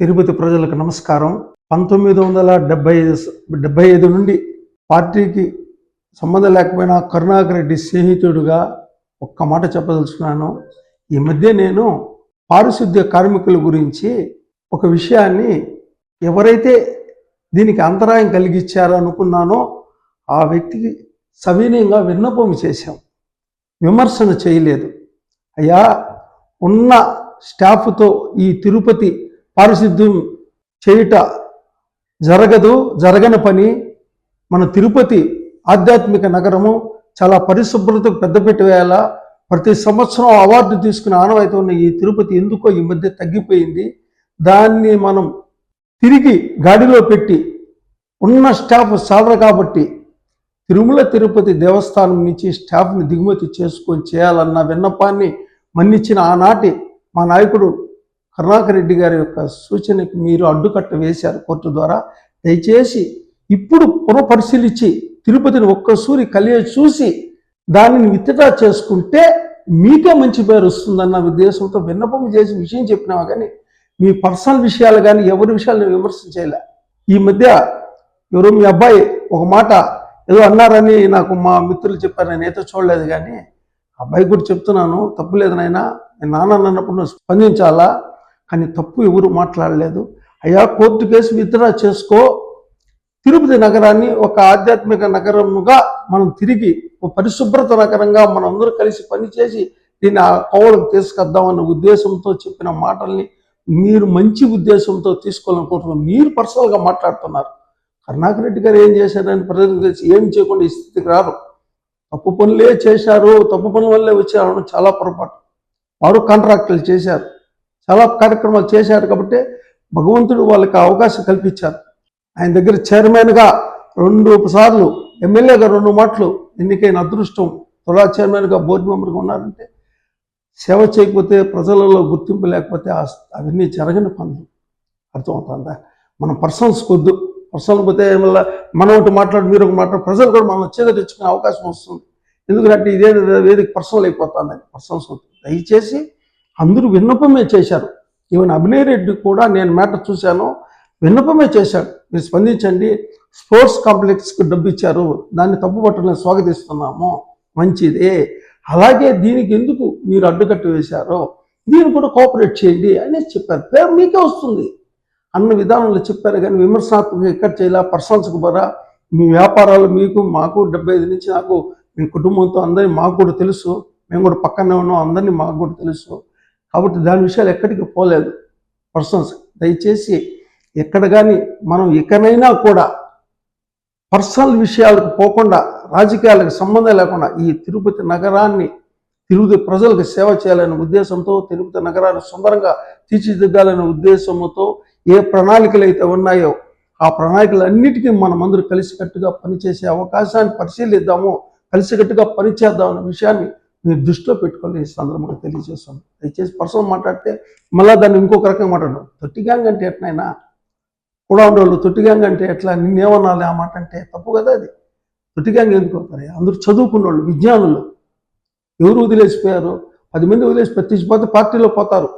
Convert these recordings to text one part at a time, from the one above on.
తిరుపతి ప్రజలకు నమస్కారం. పంతొమ్మిది వందల డెబ్బై ఐదు డెబ్బై ఐదు నుండి పార్టీకి సంబంధం లేకపోయినా కరుణాకర్ రెడ్డి స్నేహితుడుగా ఒక్క మాట చెప్పదలుచుకున్నాను. ఈ మధ్య నేను పారిశుద్ధ్య కార్మికుల గురించి ఒక విషయాన్ని ఎవరైతే దీనికి అంతరాయం కలిగించారో అనుకున్నానో ఆ వ్యక్తికి సవినయంగా విన్నపం చేశాం. విమర్శన చేయలేదు. అయ్యా ఉన్న స్టాఫ్తో ఈ తిరుపతి పారిశుద్ధ్యం చేయుట జరగదు జరగని పని మన తిరుపతి ఆధ్యాత్మిక నగరము చాలా పరిశుభ్రతకు పెద్దపెట్టి వేయాలా? ప్రతి సంవత్సరం అవార్డు తీసుకుని ఆనవాయితీ ఉన్న ఈ తిరుపతి ఎందుకో ఈ మధ్య తగ్గిపోయింది? దాన్ని మనం తిరిగి గాడిలో పెట్టి ఉన్న స్టాఫ్ సాదర కాబట్టి తిరుమల తిరుపతి దేవస్థానం నుంచి స్టాఫ్ని దిగుమతి చేసుకొని చేయాలన్న విన్నపాన్ని మన్నించిన ఆనాటి మా నాయకుడు కరుణాకర్ రెడ్డి గారి యొక్క సూచనకి మీరు అడ్డుకట్ట వేశారు కోర్టు ద్వారా. దయచేసి ఇప్పుడు పునఃపరిశీలించి తిరుపతిని ఒక్కసూరి కలియ చూసి దానిని విత్డ్రా చేసుకుంటే మీకే మంచి పేరు వస్తుందన్న ఉద్దేశంతో విన్నపం చేసి విషయం చెప్పినావా కానీ మీ పర్సనల్ విషయాలు కానీ ఎవరి విషయాలు నేను ఈ మధ్య ఎవరో మీ అబ్బాయి ఒక మాట ఏదో అన్నారని నాకు మా మిత్రులు చెప్పారు నేను ఏదో చూడలేదు కానీ అబ్బాయి కూడా చెప్తున్నాను తప్పులేదు నాయన నాయనా నేను నాన్న అన్నప్పుడు నువ్వు స్పందించాలా? కానీ తప్పు ఎవరు మాట్లాడలేదు. అయ్యా కోర్టు కేసు విత్డ్రా చేసుకో. తిరుపతి నగరాన్ని ఒక ఆధ్యాత్మిక నగరముగా మనం తిరిగి ఒక పరిశుభ్రత నగరంగా మనం అందరూ కలిసి పనిచేసి దీన్ని ఆ కోవలకు తీసుకొద్దామన్న ఉద్దేశంతో చెప్పిన మాటల్ని మీరు మంచి ఉద్దేశంతో తీసుకోవాలనుకుంటున్నారు మీరు పర్సనల్గా మాట్లాడుతున్నారు. కరుణాకర్ రెడ్డి గారు ఏం చేశారని ప్రజలకు తెలిసి ఏం చేయకుండా ఈ స్థితికి రారు. తప్పు పనులే చేశారు. తప్పు పనుల వల్లే వచ్చారు చాలా పొరపాటు. వారు కాంట్రాక్టులు చేశారు. చాలా కార్యక్రమాలు చేశారు కాబట్టి భగవంతుడు వాళ్ళకి అవకాశం కల్పించారు. ఆయన దగ్గర చైర్మన్గా రెండు సార్లు ఎమ్మెల్యేగా రెండు మాటలు ఎన్నికైన అదృష్టం తులా చైర్మన్గా బోర్డు మెంబర్గా ఉన్నారంటే సేవ చేయకపోతే ప్రజలలో గుర్తింపు లేకపోతే అవన్నీ జరగని పనులు. అర్థమవుతుందా? మనం పర్సన్స్ కొద్దు. పర్సనల్ పోతే మళ్ళీ మనం ఒకటి మాట్లాడి మీరు ఒక మాట్లాడు ప్రజలు కూడా మనం చేత తెచ్చుకునే అవకాశం వస్తుంది. ఎందుకంటే ఇదే వేదిక పర్సనల్ అయిపోతుంది. పర్సనల్స్ దయచేసి అందరూ విన్నపమే చేశారు. ఈవెన్ అభినయ్ రెడ్డి కూడా నేను మ్యాటర్ చూశాను విన్నపమే చేశాడు. మీరు స్పందించండి. స్పోర్ట్స్ కాంప్లెక్స్కి డబ్బు ఇచ్చారు. దాన్ని తప్పుపట్టడం స్వాగతిస్తున్నాము. మంచిదే. అలాగే దీనికి ఎందుకు మీరు అడ్డుకట్టు వేశారో దీన్ని కూడా కోఆపరేట్ చేయండి అనేసి చెప్పారు. పేరు మీకే వస్తుంది. అన్న విధానంలో చెప్పారు కానీ విమర్శనాత్మకంగా ఎక్కడ చేయాలా? పర్సనల్స్కి పోరా? మీ వ్యాపారాలు మీకు మాకు డెబ్బై ఐదు నుంచి నాకు మీ కుటుంబంతో అందరినీ మాకు కూడా తెలుసు. మేము కూడా పక్కనే ఉన్నాం. అందరినీ మాకు కూడా తెలుసు. కాబట్టి దాని విషయాలు ఎక్కడికి పోలేదు. పర్సన్స్ దయచేసి ఎక్కడ కానీ మనం ఎక్కడైనా కూడా పర్సనల్ విషయాలకు పోకుండా రాజకీయాలకు సంబంధం లేకుండా ఈ తిరుపతి నగరాన్ని తిరుపతి ప్రజలకు సేవ చేయాలనే ఉద్దేశంతో తిరుపతి నగరాన్ని సుందరంగా తీర్చిదిద్దాలనే ఉద్దేశంతో ఏ ప్రణాళికలు అయితే ఉన్నాయో ఆ ప్రణాళికలన్నిటికీ మనమందరూ కలిసికట్టుగా పనిచేసే అవకాశాన్ని పరిశీలిద్దాము కలిసికట్టుగా పనిచేద్దాం అనే విషయాన్ని మీరు దృష్టిలో పెట్టుకొని ఈ సందర్భంగా తెలియజేస్తాను. దయచేసి పర్సనల్ మాట్లాడితే మళ్ళీ దాన్ని ఇంకొక రకంగా మాట్లాడు తొట్టిగాంగ్ అంటే ఎట్లయినా కూడా ఉండేవాళ్ళు. తొట్టిగాంగ్ అంటే ఎట్లా? నిన్నేమనాలి ఆ మాట అంటే తప్పు కదా అది. తొట్టిగాంగ్ ఎందుకు అవుతారు? అందరూ చదువుకున్న వాళ్ళు విజ్ఞానులు. ఎవరు వదిలేసిపోయారు? పది మంది వదిలేసి ప్రతిష్పోతే పార్టీలో పోతారు.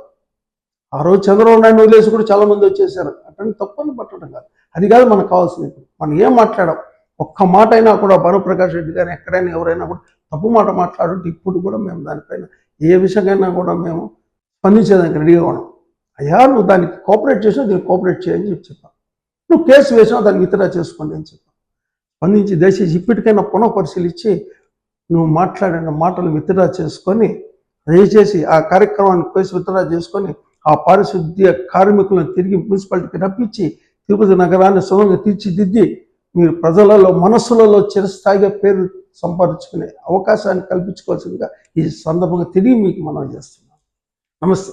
ఆ రోజు చంద్రబాబు నాయుడు వదిలేసి కూడా చాలా మంది వచ్చేసారు. అటువంటి తప్పని పట్టడం కాదు. అది కాదు మనకు కావాల్సింది మనం ఏం మాట్లాడాం? ఒక్క మాట అయినా కూడా భానుప్రకాష్ రెడ్డి గారు ఎక్కడైనా ఎవరైనా కూడా తప్పు మాట మాట్లాడుంటే ఇప్పుడు కూడా మేము దానిపైన ఏ విషయంకైనా కూడా మేము స్పందించేదానికి రెడీగా ఉన్నాం. అయ్యా నువ్వు దానికి కోఆపరేట్ చేసినా దీనికి కోఆపరేట్ చేయని చెప్పి చెప్పాను నువ్వు కేసు వేసినా దాన్ని ఇతర చేసుకోండి అని చెప్పాను స్పందించి దయచేసి ఇప్పటికైనా పునః పరిశీలించి నువ్వు మాట్లాడిన మాటలు విత్డ్రా చేసుకొని దయచేసి ఆ కార్యక్రమాన్ని కేసు విత్డ్రా చేసుకొని ఆ పారిశుద్ధ్య కార్మికులను తిరిగి మున్సిపాలిటీకి రప్పించి తిరుపతి నగరాన్ని సులభంగా తీర్చిదిద్ది మీరు ప్రజలలో మనస్సులలో చిరస్థాయిగా పేరు సంపాదించుకునే అవకాశాన్ని కల్పించుకోవాల్సిందిగా ఈ సందర్భంగా తిరిగి మీకు మనం చేస్తున్నాం నమస్తే.